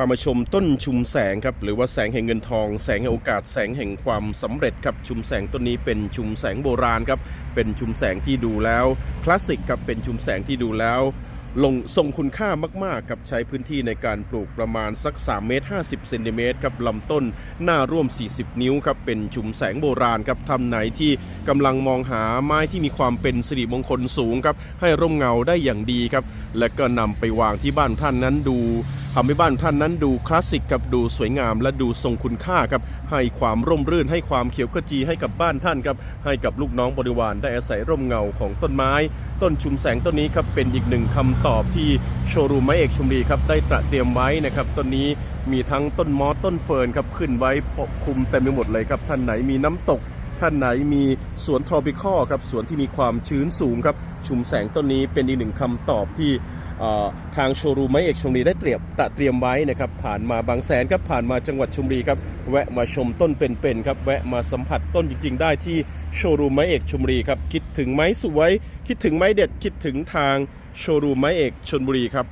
ามาชมต้นชุมแสงครับหรือว่าแสงแห่งเงินทอง แสงแห่งโอกาสแสงแห่งความสำเร็จครับชุมแสงต้นนี้เป็นชุมแสงโบราณครับเป็นชุมแสงที่ดูแล้วคลาสสิกครับเป็นชุมแสงที่ดูแล้วลงทรงคุณค่ามากๆครับใช้พื้นที่ในการปลูกประมาณสัก3เมตร50เซนติเมตรครับลำต้นหน้าร่วม 40 นิ้วครับเป็นชุมแสงโบราณครับทำไหนที่กำลังมองหาไม้ที่มีความเป็นสิริมงคลสูงครับให้ร่มเงาได้อย่างดีครับและก็นำไปวางที่บ้านท่านนั้นดู ทำให้บ้านท่านนั้นดูคลาสสิกครับดูสวยงาม และดูทรงคุณค่าครับให้ความร่มรื่น ให้ความเขียวขจีให้กับบ้านท่านครับให้กับลูกน้องบริวารได้อาศัยร่มเงาของต้นไม้ ต้นชุมแสงต้นนี้ครับเป็นอีกหนึ่งคำตอบที่โชว์รูมไม้เอกชุมรีครับได้ตระเตรียมไว้นะครับต้นนี้มีทั้งต้นมอสต้นเฟิร์นครับขึ้นไว้ปกคลุมเต็มไปหมดเลยครับท่านไหนมีน้ำตกท่านไหนมีสวนทรอปิคอครับสวนที่มีความชื้นสูงครับชุมแสงต้นนี้เป็นอีกหนึ่งคำตอบที่ ทางโชว์รูมไม้เอกชมรีได้เตรียมตระเตรียมไว้นะครับผ่านมาบางแสนครับผ่านมาจังหวัดชมรีครับแวะมาชมต้นเป็นๆครับแวะมาสัมผัสต้นจริง ๆ ได้ที่โชว์รูมไม้เอกชมรีครับคิดถึงไม้สวย คิดถึงไม้เด็ดคิดถึงทางโชว์รูมไม้เอกชนบุรีครับ